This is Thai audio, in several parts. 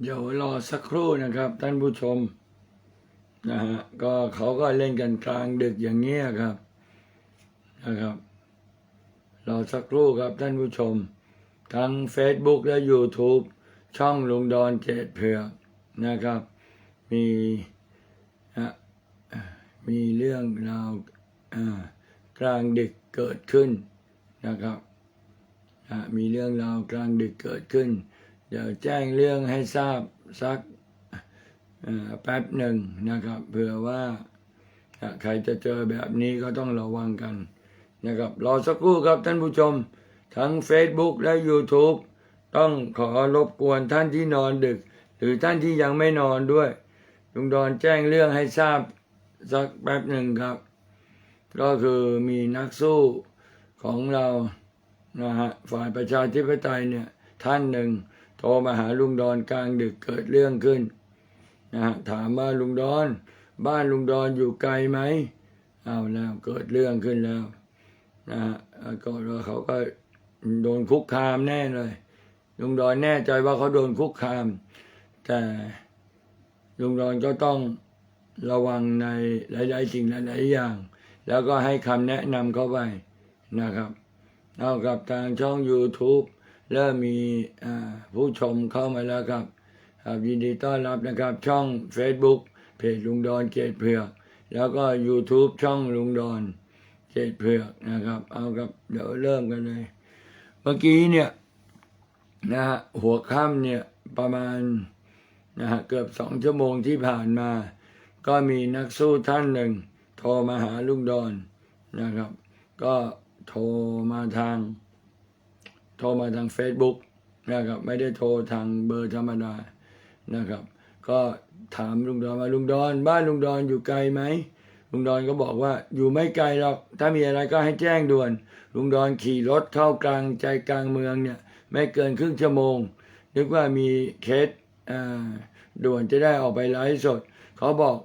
เดี๋ยวรอสักครู่นะครับ ท่านผู้ชมนะฮะก็เขาก็เล่นกันกลางดึกอย่างเงี้ยครับนะครับรอสักครู่ครับท่านผู้ชม ทั้ง Facebook และ YouTube ช่องลุงดอนเจดเผือกนะครับ มีนะมีเรื่องราวกลางดึกเกิดขึ้นนะครับอะมีเรื่องราวกลางดึกเกิดขึ้น เดี๋ยวแจ้งเรื่องให้ทราบสักแป๊บหนึ่งนะครับเผื่อว่าใครจะเจอแบบนี้ก็ต้องระวังกันนะครับรอสักครู่ครับท่านผู้ชม ทั้ง Facebook และ YouTube ต้องขอรบกวนท่านที่นอนดึก หรือท่านที่ยังไม่นอนด้วยลุงดอนแจ้งเรื่องให้ทราบสักแป๊บหนึ่งครับ ก็คือมีนักสู้ของเรานะฮะฝ่ายประชาธิปไตยเนี่ยท่านหนึ่ง โทรมาหาลุงดอนกลางดึกเกิดเรื่องขึ้นนะฮะถามว่าลุงดอน บ้านลุงดอนอยู่ไกลไหมเอาแล้วเกิดเรื่องขึ้นแล้วนะฮะก็เขาก็โดนคุกคามแน่เลยลุงดอนแน่ใจว่าเขาโดนคุกคาม แต่ลุงดอนก็ต้องระวังในหลาย ๆ สิ่งหลายๆอย่าง แล้วก็ให้คำแนะนำเข้าไปนะครับเอากับทางช่อง YouTube เริ่มมีผู้ชมเข้ามาแล้วครับครับยินดีต้อนรับนะครับ ช่อง Facebook เพจลุงดอนเกตเผือกแล้วก็ YouTube ช่องลุงดอนเกตเผือกนะครับ เอาครับเดี๋ยวเริ่มกันเลย เมื่อกี้เนี่ยนะฮะหัวค่ำเนี่ยประมาณนะฮะเกือบสองชั่วโมงที่ผ่านมา ก็มีนักสู้ท่านหนึ่ง โทรมาหาลุงดอนนะครับ ก็โทรมาทาง รมาทาง Facebook นะครับไม่ได้โทรทางเบอร์ธรรมดานะครับ ก็ถามลุงดอนว่าลุงดอน บ้านลุงดอนอยู่ไกลไหมลุงดอนก็บอกว่าอยู่ไม่ไกลหรอกถ้ามีอะไรก็ให้แจ้งด่วน ลุงดอนขี่รถเข้ากลางใจกลางเมืองเนี่ยไม่เกินครึ่งชั่วโมง นึกว่ามีเคสอ่าด่วนจะได้ออกไปไลฟ์สด เขาบอก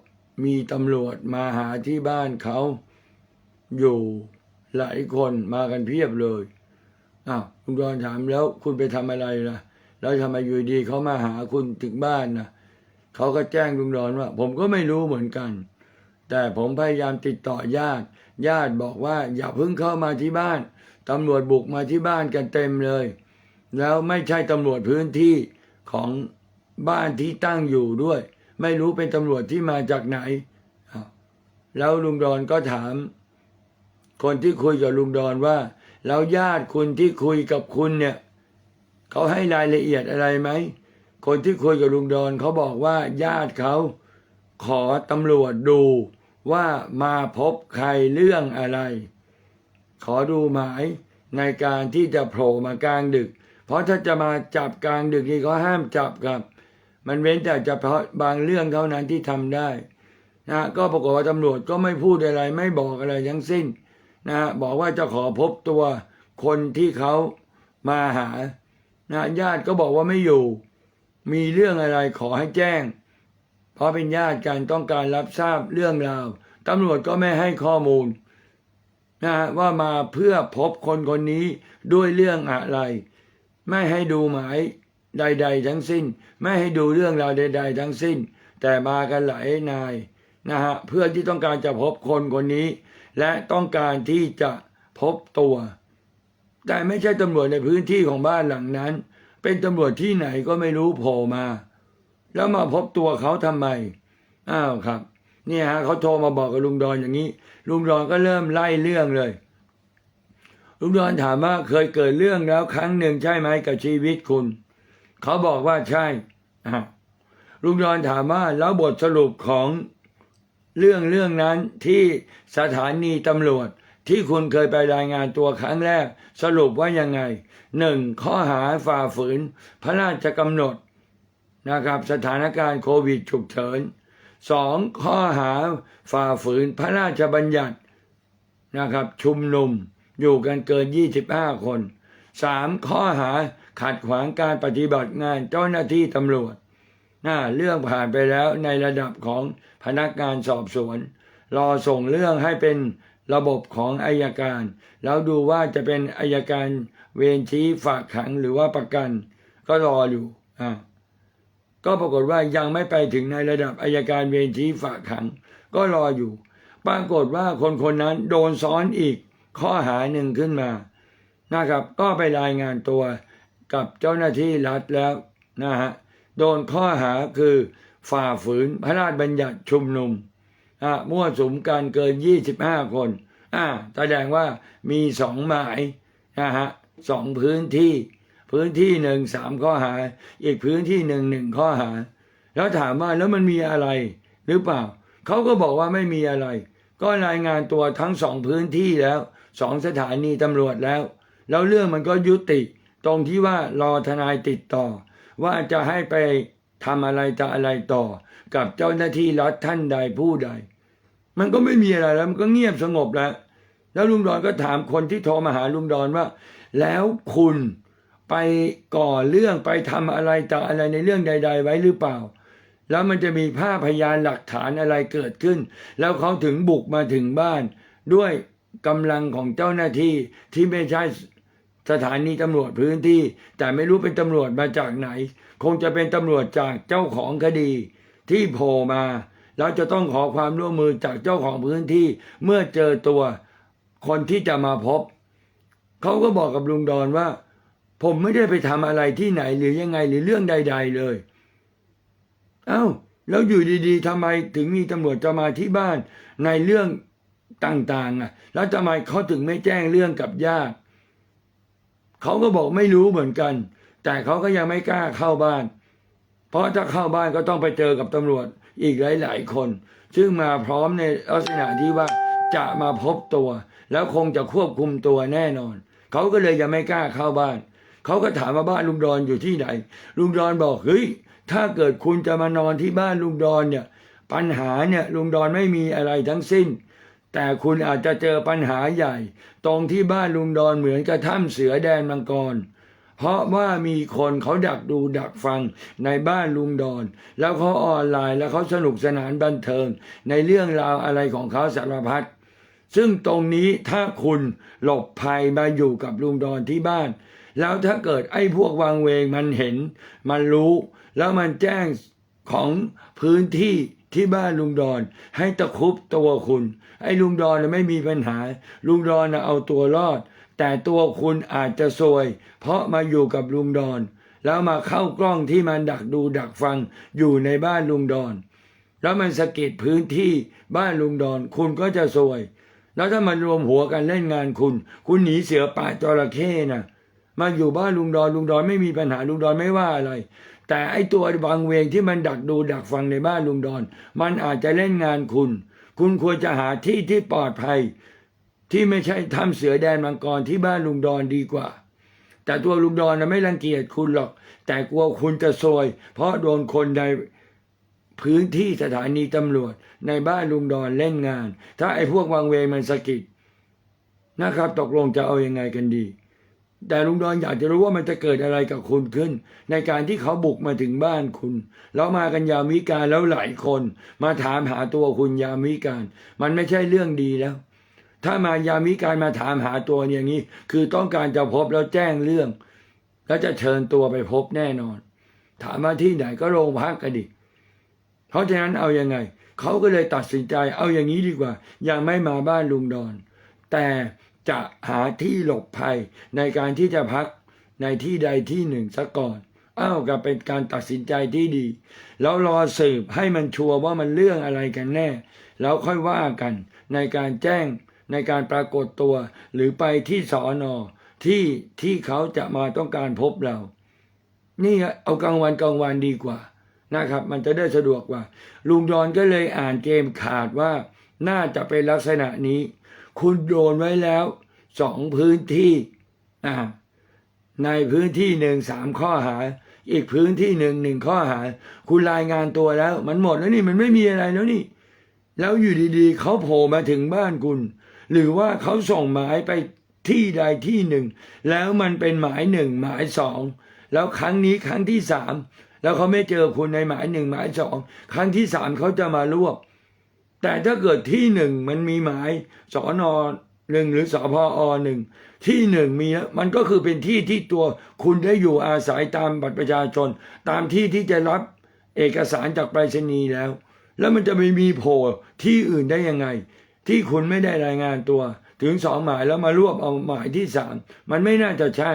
มีตำรวจมาหาที่บ้านเขาอยู่หลายคนมากันเพียบเลย อ้าวลุงดอนถามแล้วคุณไปทำอะไรล่ะ แล้วทำไมอยู่ดีเขามาหาคุณถึงบ้านนะเขาก็แจ้งลุงดอนว่า ผมก็ไม่รู้เหมือนกัน แต่ผมพยายามติดต่อญาติ ญาติบอกว่า อย่าเพิ่งเข้ามาที่บ้านตำรวจบุกมาที่บ้านกันเต็มเลย แล้วไม่ใช่ตำรวจพื้นที่ของบ้านที่ตั้งอยู่ด้วย ไม่รู้เป็นตำรวจที่มาจากไหน แล้วลุงดอนก็ถาม คนที่คุยกับลุงดอนว่า แล้วญาติคุณที่คุยกับคุณเนี่ยเขาให้รายละเอียดอะไรไหม คนที่คุยกับลุงดอนเขาบอกว่าญาติเขาขอตำรวจดูว่ามาพบใครเรื่องอะไร ขอดูหมายในการที่จะโผล่มากลางดึก เพราะถ้าจะมาจับกลางดึกนี่เขาห้ามจับครับ มันเว้นแต่เฉพาะบางเรื่องเท่านั้นที่ทำได้นะก็ปรากฏว่าตำรวจก็ไม่พูดอะไรไม่บอกอะไรทั้งสิ้น นะบอกว่าจะขอพบตัวคนที่เขามาหานะญาติก็บอกว่าไม่อยู่ มีเรื่องอะไรขอให้แจ้ง เพราะเป็นญาติกันต้องการรับทราบเรื่องราวตำรวจก็ไม่ให้ข้อมูลนะว่ามาเพื่อพบคนคนนี้ด้วยเรื่องอะไร ไม่ให้ดูหมายใด ๆ ทั้งสิ้น ไม่ให้ดูเรื่องราวใด ๆ ทั้งสิ้น แต่มากันหลายนายนะฮะเพื่อที่ต้องการจะพบคนคนนี้ และต้องการที่จะพบตัว แต่ไม่ใช่ตำรวจในพื้นที่ของบ้านหลังนั้น เป็นตำรวจที่ไหนก็ไม่รู้โผล่มา แล้วมาพบตัวเขาทำไม อ้าวครับ เนี่ยฮะเขาโทรมาบอกกับลุงดอนอย่างนี้ ลุงดอนก็เริ่มไล่เรื่องเลย ลุงดอนถามว่าเคยเกิดเรื่องแล้วครั้งหนึ่งใช่ไหมกับชีวิตคุณ เขาบอกว่าใช่ลุงดอนถามว่าแล้วบทสรุปของ เรื่องเรื่องนั้นที่สถานีตำรวจที่คุณเคยไปรายงานตัวครั้งแรก สรุปว่ายังไงหนึ่งข้อหาฝ่าฝืน พระราชกำหนดนะครับสถานการณ์โควิดฉุกเฉินสองข้อหาฝ่าฝืนพระราชบัญญัตินะครับชุมนุมอยู่กันเกิน 25 คนสามข้อหาขัดขวางการปฏิบัติงานเจ้าหน้าที่ตำรวจ น่าเรื่องผ่านไปแล้วในระดับของพนักงานสอบสวน รอส่งเรื่องให้เป็นระบบของอายการ แล้วดูว่าจะเป็นอายการเวรชี้ฝากขังหรือว่าประกัน ก็รออยู่อ่าก็ปรากฏว่ายังไม่ไปถึงในระดับอายการเวรชี้ฝากขัง ก็รออยู่ ปรากฏว่าคนคนนั้นโดนซ้อนอีกข้อหาหนึ่งขึ้นมานะครับ ก็ไปรายงานตัวกับเจ้าหน้าที่รัฐแล้วนะฮะ โดนข้อหาคือฝ่าฝืนพระราชบัญญัติชุมนุมอะมั่วสุมกันเกิน 25 คนอ่าแสดงว่ามีสองหมายนะฮะสองพื้นที่ พื้นที่หนึ่งสามข้อหา อีกพื้นที่หนึ่งหนึ่งข้อหา แล้วถามว่าแล้วมันมีอะไร หรือเปล่า เขาก็บอกว่าไม่มีอะไร ก็รายงานตัวทั้งสองพื้นที่แล้วสองสถานีตำรวจแล้ว แล้วเรื่องมันก็ยุติ ตรงที่ว่ารอทนายติดต่อ ว่าจะให้ไปทำอะไรจะอะไรต่อ กับเจ้าหน้าที่รัฐท่านใดผู้ใด มันก็ไม่มีอะไรแล้วมันก็เงียบสงบแล้ว แล้วลุงดอนก็ถามคนที่โทรมาหาลุงดอนว่า แล้วคุณไปก่อเรื่องไปทำอะไรต่ออะไรในเรื่องใด ๆ ไว้หรือเปล่า แล้วมันจะมีภาพพยานหลักฐานอะไรเกิดขึ้น แล้วเขาถึงบุกมาถึงบ้าน ด้วยกำลังของเจ้าหน้าที่ที่ไม่ใช่ สถานีตำรวจพื้นที่ แต่ไม่รู้เป็นตำรวจมาจากไหน คงจะเป็นตำรวจจากเจ้าของคดี ที่โผล่มา แล้วจะต้องขอความร่วมมือจากเจ้าของพื้นที่ เมื่อเจอตัวคนที่จะมาพบ เขาก็บอกกับลุงดอนว่า ผมไม่ได้ไปทำอะไรที่ไหนหรือยังไงหรือเรื่องใด ๆ เลย เอ้า แล้วอยู่ดีๆทำไมถึงมีตำรวจจะมาที่บ้านในเรื่องต่างๆอะ แล้วทำไมเขาถึงไม่แจ้งเรื่องกับญาติ เขาก็บอกไม่รู้เหมือนกัน แต่เขาก็ยังไม่กล้าเข้าบ้าน เพราะถ้าเข้าบ้านก็ต้องไปเจอกับตำรวจอีกหลาย ๆ คน ซึ่งมาพร้อมในลักษณะที่ว่าจะมาพบตัว แล้วคงจะควบคุมตัวแน่นอน เขาก็เลยยังไม่กล้าเข้าบ้าน เขาก็ถามว่าบ้านลุงดอนอยู่ที่ไหน ลุงดอนบอกเฮ้ยถ้าเกิดคุณจะมานอนที่บ้านลุงดอนเนี่ย ปัญหาเนี่ยลุงดอนไม่มีอะไรทั้งสิ้น แต่คุณอาจจะเจอปัญหาใหญ่ ตรงที่บ้านลุงดอนเหมือนกับถ้ำเสือแดนมังกร เพราะว่ามีคนเขาดักดูดักฟังในบ้านลุงดอน แล้วเขาออนไลน์แล้วเขาสนุกสนานบันเทิง ในเรื่องราวอะไรของเขาสารพัดซึ่งตรงนี้ถ้าคุณหลบภัยมาอยู่กับลุงดอนที่บ้าน แล้วถ้าเกิดไอ้พวกวางเวงมันเห็น มันรู้ แล้วมันแจ้งของพื้นที่ ที่บ้านลุงดอน ให้ตะครุบตัวคุณ ไอ้ลุงดอนไม่มีปัญหา ลุงดอนเอาตัวรอด แต่ตัวคุณอาจจะซวย เพราะมาอยู่กับลุงดอน แล้วมาเข้ากล้องที่มันดักดูดักฟังอยู่ในบ้านลุงดอน แล้วมันสะกิดพื้นที่บ้านลุงดอน คุณก็จะซวย แล้วถ้ามันรวมหัวกันเล่นงานคุณ คุณหนีเสือป่าจระเข้นะมาอยู่บ้านลุงดอนลุงดอนไม่มีปัญหาลุงดอนไม่ว่าอะไร แต่ไอตัวบางเวงที่มันดักดูดักฟังในบ้านลุงดอน มันอาจจะเล่นงานคุณ คุณควรจะหาที่ที่ปลอดภัย ที่ไม่ใช่ทำเสือแดนมังกรที่บ้านลุงดอนดีกว่า แต่ตัวลุงดอนนะไม่รังเกียจคุณหรอก แต่กลัวคุณจะซวย เพราะโดนคนในพื้นที่สถานีตำรวจในบ้านลุงดอนเล่นงาน ถ้าไอ้พวกวางเวงมันสะกิดนะครับ ตกลงจะเอายังไงกันดี แต่ลุงดอนอยากจะรู้ว่ามันจะเกิดอะไรกับคุณขึ้น ในการที่เขาบุกมาถึงบ้านคุณ แล้วมากันยามวิการแล้วหลายคน มาถามหาตัวคุณยามวิการ มันไม่ใช่เรื่องดีแล้ว ถ้ามายามวิการมาถามหาตัวอย่างนี้ คือต้องการจะพบแล้วแจ้งเรื่อง แล้วจะเชิญตัวไปพบแน่นอน ถามมาที่ไหนก็โรงพักกันดิเพราะฉะนั้นเอายังไง เขาก็เลยตัดสินใจเอาอย่างนี้ดีกว่า ยังไม่มาบ้านลุงดอน แต่ จะหาที่หลบภัยในการที่จะพักในที่ใดที่หนึ่งซะก่อน อ้าวก็เป็นการตัดสินใจที่ดี แล้วรอสืบให้มันชัวร์ว่ามันเรื่องอะไรกันแน่ แล้วค่อยว่ากันในการแจ้งในการปรากฏตัว หรือไปที่สอนอที่ที่เขาจะมาต้องการพบเรา นี่เอากลางวันกลางวันดีกว่านะครับ มันจะได้สะดวกกว่า ลุงดอนก็เลยอ่านเกมขาดว่าน่าจะเป็นลักษณะนี้ คุณโดนไว้แล้วสองพื้นที่ในพื้นที่หนึ่งสามข้อหา อีกพื้นที่หนึ่งหนึ่งข้อหา คุณรายงานตัวแล้ว มันหมดแล้วนี่มันไม่มีอะไรแล้วนี่ แล้วอยู่ดีๆเขาโผล่มาถึงบ้านคุณ หรือว่าเขาส่งหมายไปที่ใดที่หนึ่ง แล้วมันเป็นหมายหนึ่งหมายสองแล้วครั้งนี้ครั้งที่สามแล้วเขาไม่เจอคุณในหมายหนึ่งหมายสองครั้งที่สามเขาจะมารวบ แต่ถ้าเกิดที่หนึ่งมันมีหมายสอนอหนึ่งหรือสพอหนึ่งที่หนึ่งมีมันก็คือเป็นที่ที่ตัวคุณได้อยู่อาศัยตามบัตรประชาชน ตามที่ที่จะรับเอกสารจากไปรษณีย์แล้ว แล้วมันจะไปมีโผล่ที่อื่นได้ยังไง ที่คุณไม่ได้รายงานตัว ถึงสองหมายแล้วมารวบเอาหมายที่สามมันไม่น่าจะใช่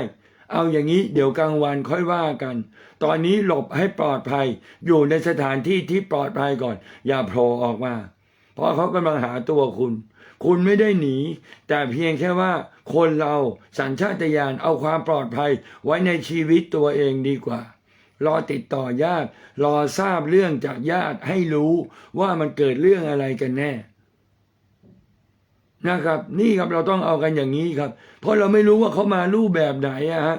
เอาอย่างนี้เดี๋ยวกลางวันค่อยว่ากัน ตอนนี้หลบให้ปลอดภัย อยู่ในสถานที่ที่ปลอดภัยก่อน อย่าโผล่ออกมา เพราะเขากำลังหาตัวคุณ คุณไม่ได้หนี แต่เพียงแค่ว่า คนเราสัญชาตญาณเอาความปลอดภัยไว้ในชีวิตตัวเองดีกว่า รอติดต่อญาติ รอทราบเรื่องจากญาติให้รู้ว่ามันเกิดเรื่องอะไรกันแน่นะครับ นี่ครับเราต้องเอากันอย่างนี้ครับ เพราะเราไม่รู้ว่าเขามารูปแบบไหนอะฮะ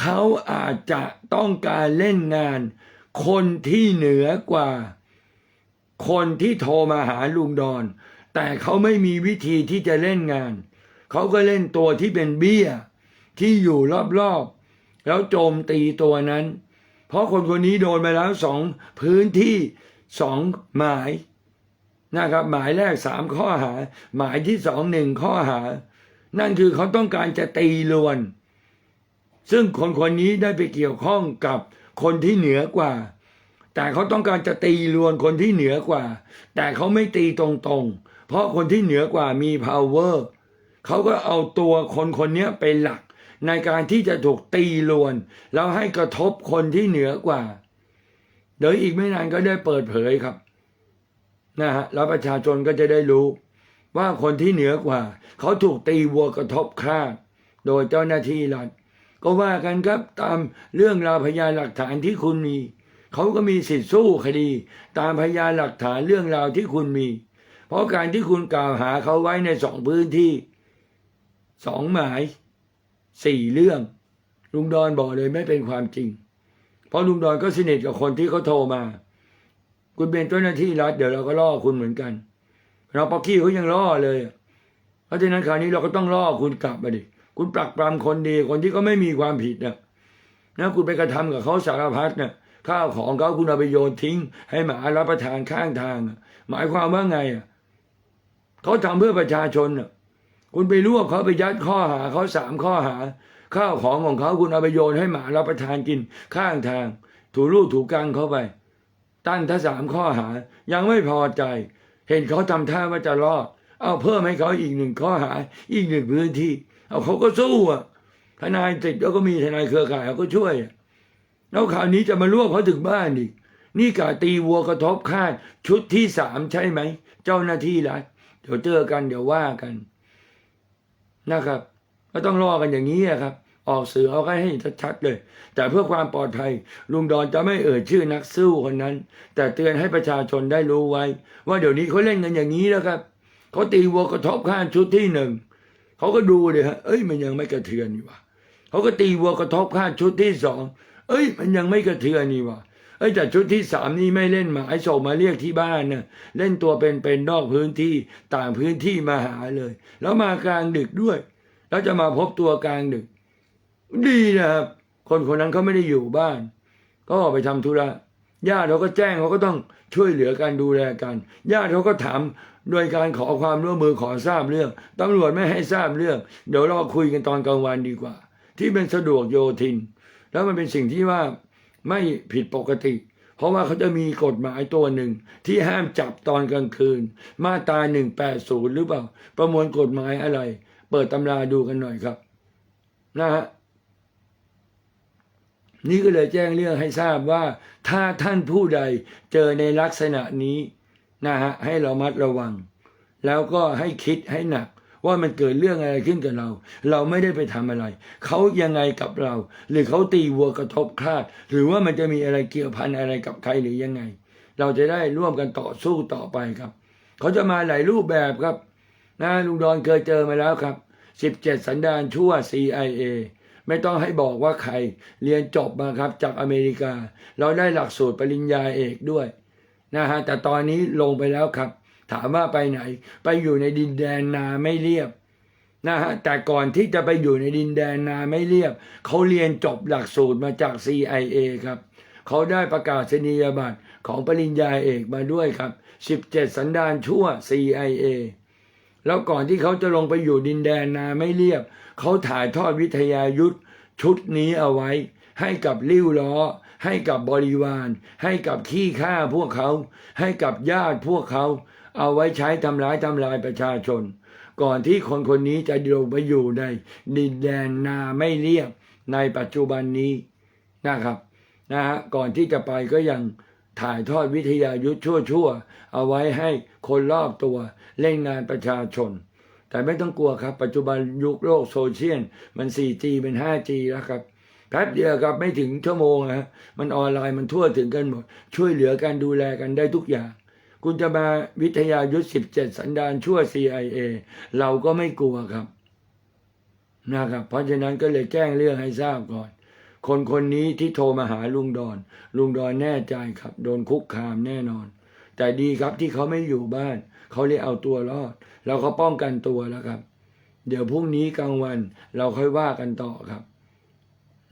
เขาอาจจะต้องการเล่นงาน คนที่เหนือกว่า คนที่โทรมาหาลุงดอน แต่เขาไม่มีวิธีที่จะเล่นงาน เขาก็เล่นตัวที่เป็นเบี้ย ที่อยู่รอบๆ แล้วโจมตีตัวนั้น เพราะคนคนนี้โดนไปแล้วสองพื้นที่สองหมายนะครับหมายแรกสามข้อหา หมายที่สองหนึ่งข้อหา นั่นคือเขาต้องการจะตีลวน ซึ่งคนคนนี้ได้ไปเกี่ยวข้องกับคนที่เหนือกว่า แต่เขาต้องการจะตีลวนคนที่เหนือกว่า แต่เขาไม่ตีตรงๆ เพราะคนที่เหนือกว่ามี power เขาก็เอาตัวคนคนนี้เป็นหลัก ในการที่จะถูกตีลวน แล้วให้กระทบคนที่เหนือกว่า เดี๋ยวอีกไม่นานก็ได้เปิดเผยครับนะฮะแล้วประชาชนก็จะได้รู้ ว่าคนที่เหนือกว่า เขาถูกตีวัวกระทบคราดโดยเจ้าหน้าที่รัฐก็ว่ากันครับตามเรื่องราวพยานหลักฐานที่คุณมี เขาก็มีสิทธิสู้คดี ตามพยานหลักฐานเรื่องราวที่คุณมี เพราะการที่คุณกล่าวหาเขาไว้ในสองพื้นที่สองหมายสี่เรื่อง ลุงดอนบอกเลยไม่เป็นความจริง เพราะลุงดอนก็สนิทกับคนที่เขาโทรมา คุณเป็นเจ้าหน้าที่รัฐเดี๋ยวเราก็ล่อคุณเหมือนกัน เราปอกกี้เขายังล่อเลย เพราะฉะนั้นคราวนี้เราก็ต้องล่อคุณกลับมาดิคุณปรักปรำคนดีคนที่ก็ไม่มีความผิดนะนะคุณไปกระทำกับเขาสารพัดนะ ข้าวของเขาคุณเอาไปโยนทิ้ง ให้หมารับประทานข้างทาง หมายความว่าไงอะเขาทำเพื่อประชาชนอะคุณไปรวบเขาไปยัดข้อหาเขาสามข้อหา ข้าวของของเขาคุณเอาไปโยนให้หมารับประทานกินข้างทาง ถูรูปถูกังเขาไป ตั้งถ้าสามข้อหา ยังไม่พอใจ เห็นเขาทำท่าว่าจะรอด เอาเพิ่มให้เขาอีกหนึ่งข้อหา อีกหนึ่งพื้นที่ เอาเขาก็สู้อะทนายติดแล้วก็มีทนายเครือข่ายเขาก็ช่วยอะ แล้วคราวนี้จะมารวบเขาถึงบ้านอีก นี่กาตีวัวกระทบคาดชุดที่สามใช่ไหม เจ้าหน้าที่รัฐเดี๋ยวเจอกันเดี๋ยวว่ากันนะครับ ก็ต้องรอกันอย่างนี้ครับ ออกสื่อเอาให้ชัดๆเลย แต่เพื่อความปลอดภัย ลุงดอนจะไม่เอ่ยชื่อนักสู้คนนั้น แต่เตือนให้ประชาชนได้รู้ไว้ ว่าเดี๋ยวนี้เขาเล่นกันอย่างนี้แล้วครับเขาตีวัวกระทบข้างชุดที่หนึ่งเขาก็ดูเลยฮะเอ้ยมันยังไม่กระเทือนนี่วะเขาก็ตีวัวกระทบข้างชุดที่สอง เอ้ย มันยังไม่กระเทือนนี่วะเอ้ยแต่ชุดที่สามนี่ไม่เล่นหมายส่งมาเรียกที่บ้านนะเล่นตัวเป็นเป็นนอกพื้นที่ต่างพื้นที่มาหาเลย แล้วมากลางดึกด้วย แล้วจะมาพบตัวกลางดึก ดีนะครับ คนคนนั้นเขาไม่ได้อยู่บ้าน ก็ออกไปทำธุระญาติเขาก็แจ้งเขาก็ต้องช่วยเหลือการดูแลกันญาติเขาก็ถามโดยการขอความร่วมมือขอทราบเรื่องตำรวจไม่ให้ทราบเรื่อง เดี๋ยวเราคุยกันตอนกลางวันดีกว่า ที่เป็นสะดวกโยทิน แล้วมันเป็นสิ่งที่ว่าไม่ผิดปกติ เพราะว่าเขาจะมีกฎหมายตัวหนึ่ง ที่ห้ามจับตอนกลางคืน มาตราหนึ่งแปดศูนย์หรือเปล่า ประมวลกฎหมายอะไร เปิดตำราดูกันหน่อยครับ นะฮะนี่ก็เลยแจ้งเรื่องให้ทราบว่า ถ้าท่านผู้ใดเจอในลักษณะนี้นะฮะให้เรามัดระวัง แล้วก็ให้คิดให้หนัก ว่ามันเกิดเรื่องอะไรขึ้นกับเรา เราไม่ได้ไปทำอะไร เขายังไงกับเรา หรือเขาตีวัวกระทบคลาด หรือว่ามันจะมีอะไรเกี่ยวพันอะไรกับใครหรือยังไง เราจะได้ร่วมกันต่อสู้ต่อไปครับ เขาจะมาหลายรูปแบบครับนะลุงดอนเคยเจอมาแล้วครับ 17 สันดานชั่ว CIA ไม่ต้องให้บอกว่าใครเรียนจบมาครับจากอเมริกา เราได้หลักสูตรปริญญาเอกด้วยนะฮะแต่ตอนนี้ลงไปแล้วครับ ถามว่าไปไหน ไปอยู่ในดินแดนนาไม่เรียบนะฮะแต่ก่อนที่จะไปอยู่ในดินแดนนาไม่เรียบ เขาเรียนจบหลักสูตรมาจาก CIA ครับ เขาได้ประกาศนียบัตรของปริญญาเอกมาด้วยครับ 17 สันดานชั่ว CIA แล้วก่อนที่เขาจะลงไปอยู่ดินแดนนาไม่เรียบ เขาถ่ายทอดวิทยายุทธชุดนี้เอาไว้ ให้กับริ้วล้อ ให้กับบริวาร ให้กับขี้ข้าพวกเขา ให้กับญาติพวกเขา เอาไว้ใช้ทำร้ายทำลายประชาชน ก่อนที่คนคนนี้จะลงไปอยู่ในดินแดนนาไม่เรียบในปัจจุบันนี้นะครับนะฮะก่อนที่จะไปก็ยังถ่ายทอดวิทยายุทธ์ชั่วๆ เอาไว้ให้คนรอบตัวเล่นงานประชาชน แต่ไม่ต้องกลัวครับ ปัจจุบันยุคโลกโซเชียลมัน 4G เป็น 5G แล้วครับแป๊บเดียวครับไม่ถึงชั่วโมงนะมันออนไลน์มันทั่วถึงกันหมด ช่วยเหลือกันดูแลกันได้ทุกอย่าง คุณจะมาวิทยายุทธ17สันดานชั่ว CIA เราก็ไม่กลัวครับนะครับ เพราะฉะนั้นก็เลยแจ้งเรื่องให้ทราบก่อน คนคนนี้ที่โทรมาหาลุงดอน ลุงดอนแน่ใจครับ โดนคุกคามแน่นอน แต่ดีครับที่เขาไม่อยู่บ้าน เขาเลยเอาตัวรอดเราป้องกันตัวแล้วครับ เดี๋ยวพรุ่งนี้กลางวันเราค่อยว่ากันต่อครับ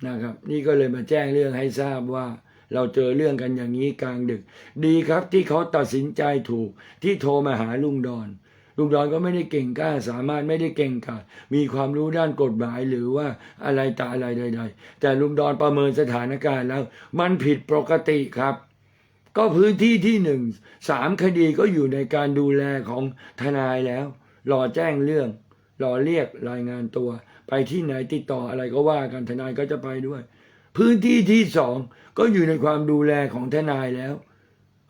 นะครับ นี่ก็เลยมาแจ้งเรื่องให้ทราบว่า เราเจอเรื่องกันอย่างนี้กลางดึก ดีครับที่เขาตัดสินใจถูกที่โทรมาหาลุงดอนลุงดอนก็ไม่ได้เก่งกล้าสามารถไม่ได้เก่งกาจมีความรู้ด้านกฎหมายหรือว่าอะไรตาอะไรใด ๆ แต่ลุงดอนประเมินสถานการณ์แล้ว มันผิดปกติครับ ก็พื้นที่ที่หนึ่งสามคดีก็อยู่ในการดูแลของทนายแล้ว รอแจ้งเรื่อง รอเรียกรายงานตัว ไปที่ไหนติดต่ออะไรก็ว่ากันทนายก็จะไปด้วย พื้นที่ที่สองก็อยู่ในความดูแลของทนายแล้ว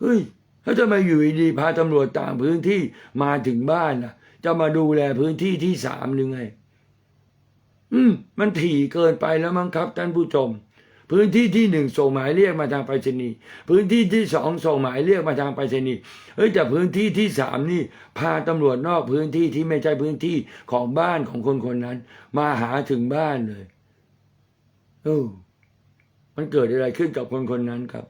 เฮ้ยแล้วจะมาอยู่ดีพาตำรวจต่างพื้นที่มาถึงบ้านล่ะจะมาดูแลพื้นที่ที่สามหรือไง อืม มันถี่เกินไปแล้วมั้งครับท่านผู้ชม พื้นที่ที่หนึ่งส่งหมายเรียกมาทางไปรษณีย์พื้นที่ที่สองส่งหมายเรียกมาทางไปรษณีย์เฮ้ยแต่พื้นที่ที่สามนี่ พาตำรวจนอกพื้นที่ที่ไม่ใช่พื้นที่ของบ้านของคนคนนั้น มาหาถึงบ้านเลย เออ มันเกิดอะไรขึ้นกับคนคนนั้นครับ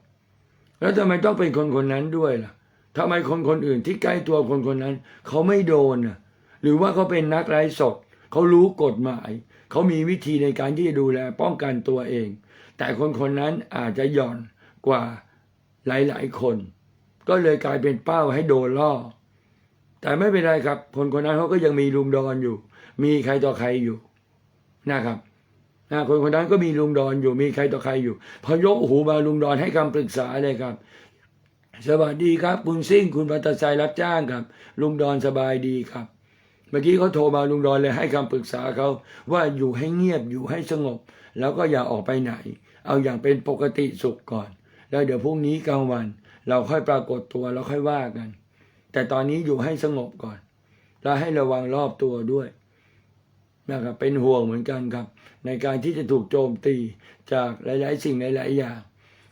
แล้วทำไมต้องเป็นคนคนนั้นด้วยล่ะทำไมคนคนอื่นที่ใกล้ตัวคนคนนั้น เขาไม่โดนน่ะ หรือว่าเขาเป็นนักไร้สดเขารู้กฎหมาย เขามีวิธีในการที่จะดูแลป้องกันตัวเอง แต่คนคนนั้นอาจจะหย่อนกว่าหลาย ๆ คน ก็เลยกลายเป็นเป้าให้โดนล่อ แต่ไม่เป็นไรครับ คนคนนั้นเขาก็ยังมีลุงดอนอยู่ มีใครต่อใครอยู่นะครับ นะคนคนนั้นก็มีลุงดอนอยู่มีใครต่อใครอยู่ พอยกหูมาลุงดอนให้คำปรึกษาเลยครับ สวัสดีครับ คุณซิ่งคุณปัตไซรับจ้างครับ ลุงดอนสบายดีครับ เมื่อกี้เขาโทรมาลุงดอนเลยให้คำปรึกษาเขาว่าอยู่ให้เงียบอยู่ให้สงบ แล้วก็อย่าออกไปไหน เอาอย่างเป็นปกติสุขก่อน แล้วเดี๋ยวพรุ่งนี้กลางวัน เราค่อยปรากฏตัวแล้วค่อยว่ากัน แต่ตอนนี้อยู่ให้สงบก่อน แล้วให้ระวังรอบตัวด้วย นะครับเป็นห่วงเหมือนกันครับ ในการที่จะถูกโจมตีจากหลาย ๆ สิ่งหลาย ๆ อย่าง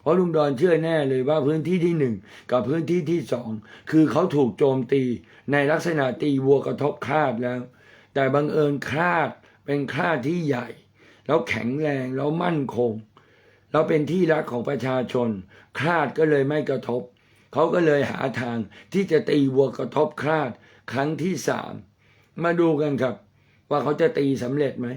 เพราะลุงดอนเชื่อแน่เลยว่าพื้นที่ที่หนึ่งกับพื้นที่ที่สองคือเขาถูกโจมตี ในลักษณะตีวัวกระทบคาดแล้ว แต่บังเอิญคาดเป็นคาดที่ใหญ่ แล้วแข็งแรงแล้วมั่นคง แล้วเป็นที่รักของประชาชนคาดก็เลยไม่กระทบเขาก็เลยหาทางที่จะตีวัวกระทบคาดครั้งที่สามมาดูกันครับ ว่าเขาจะตีสำเร็จไหม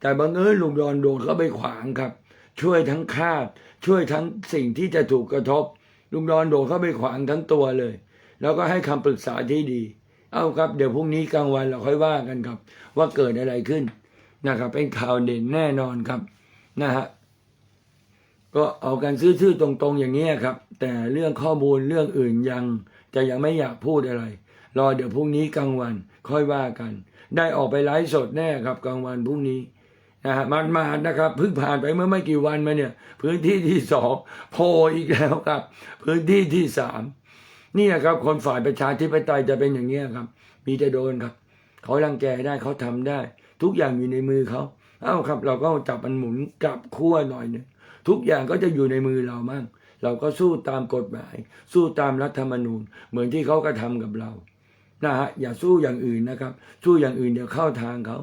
แต่บังเอิญลุงดอนโดนเขาไปขวางครับ ช่วยทั้งคาด ช่วยทั้งสิ่งที่จะถูกกระทบ ลุงดอนโดนเข้าไปขวางทั้งตัวเลย แล้วก็ให้คำปรึกษาที่ดี เอาครับ เดี๋ยวพรุ่งนี้กลางวันเราค่อยว่ากันครับ ว่าเกิดอะไรขึ้นนะครับ เป็นข่าวเด่นแน่นอนครับนะฮะก็เอากันซื่อๆตรงๆอย่างนี้ครับ แต่เรื่องข้อมูลเรื่องอื่นยังจะยังไม่อยากพูดอะไร รอเดี๋ยวพรุ่งนี้กลางวันค่อยว่ากัน ได้ออกไปไลฟ์สดแน่ครับกลางวันพรุ่งนี้นะฮะมันมานะครับเพิ่งผ่านไปเมื่อไม่กี่วันมาเนี่ย พื้นที่ที่สองโผล่อีกแล้วครับ พื้นที่ที่สามนี่นะครับ คนฝ่ายประชาธิปไตยจะเป็นอย่างนี้ครับ มีแต่โดนครับ เขารังแกได้เขาทำได้ ทุกอย่างอยู่ในมือเขาเอ้าครับ เราก็จับมันหมุนกลับขั้วหน่อยหนึงทุกอย่างก็จะอยู่ในมือเรามั่งเราก็สู้ตามกฎหมาย สู้ตามรัฐธรรมนูญ เหมือนที่เขากระทำกับเรา นะฮะอย่าสู้อย่างอื่นนะครับ สู้อย่างอื่นเดี๋ยวเข้าทางเขา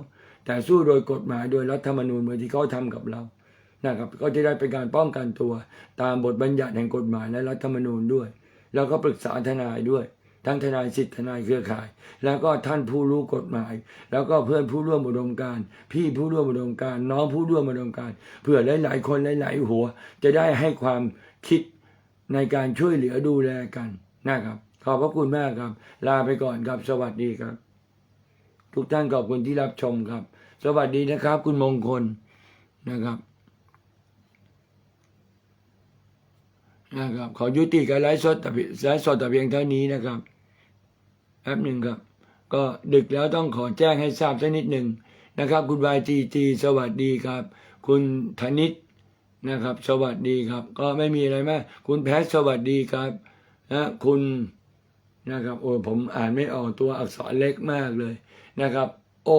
แต่สู้โดยกฎหมายโดยรัฐธรรมนูญเหมือนที่เขาทำกับเรานะครับก็จะได้เป็นการป้องกันตัว ตามบทบัญญัติแห่งกฎหมายและรัฐธรรมนูญด้วย แล้วก็ปรึกษาทนายด้วย ทั้งทนายสิทธิทนายเครือข่าย แล้วก็ท่านผู้รู้กฎหมาย แล้วก็เพื่อนผู้ร่วมอุดมการ พี่ผู้ร่วมอุดมการน้องผู้ร่วมอุดมการเพื่อหลายๆคนหลายๆหัว จะได้ให้ความคิดในการช่วยเหลือดูแลกันนะครับ ขอบพระคุณมากครับ ลาไปก่อนครับ สวัสดีครับ ทุกท่านขอบคุณที่รับชมครับ สวัสดีนะครับ คุณมงคลนะครับนะครับขอยุติการไลฟ์สดแต่ไลฟ์สดแต่เพียงเท่านี้นะครับแป๊บหนึ่งครับ ก็ดึกแล้วต้องขอแจ้งให้ทราบสักนิดหนึ่งนะครับ คุณวายจีจีสวัสดีครับ คุณธนิตนะครับ สวัสดีครับ ก็ไม่มีอะไรมากคุณแพทยสวัสดีครับนะคุณ นะครับโอ้ผมอ่านไม่ออกตัวอักษรเล็กมากเลยนะครับ O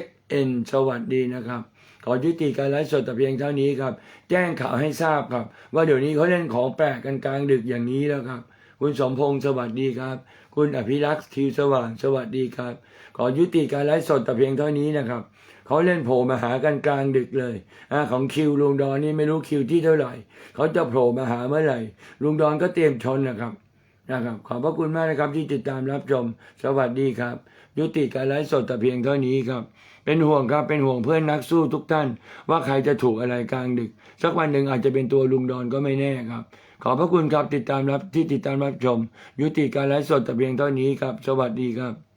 X N สวัสดีนะครับ ขอยุติการไลฟ์สดแต่เพียงเท่านี้ครับ แจ้งข่าวให้ทราบครับ ว่าเดี๋ยวนี้เขาเล่นของแปลกกันกลางดึกอย่างนี้แล้วครับ คุณสมพงศ์สวัสดีครับ คุณอภิรักษ์คิวสว่างสวัสดีครับ ขอยุติการไลฟ์สดแต่เพียงเท่านี้นะครับเขาเล่นโผล่มาหากันกลางดึกเลยอของคิวลุงดอนนี่ไม่รู้คิวที่เท่าไหร่เขาจะโผล่มาหาเมื่อไหร่ลุงดอนก็เตรียมชนนะครับ นะครับขอบพระคุณมากนะครับที่ติดตามรับชม สวัสดีครับ ยุติการไลฟ์สดแต่เพียงเท่านี้ครับ เป็นห่วงครับเป็นห่วงเพื่อนนักสู้ทุกท่าน ว่าใครจะถูกอะไรกลางดึก สักวันหนึ่งอาจจะเป็นตัวลุงดอนก็ไม่แน่ครับ ขอบพระคุณครับติดตามรับที่ติดตามรับชม ยุติการไลฟ์สดแต่เพียงเท่านี้ครับ สวัสดีครับ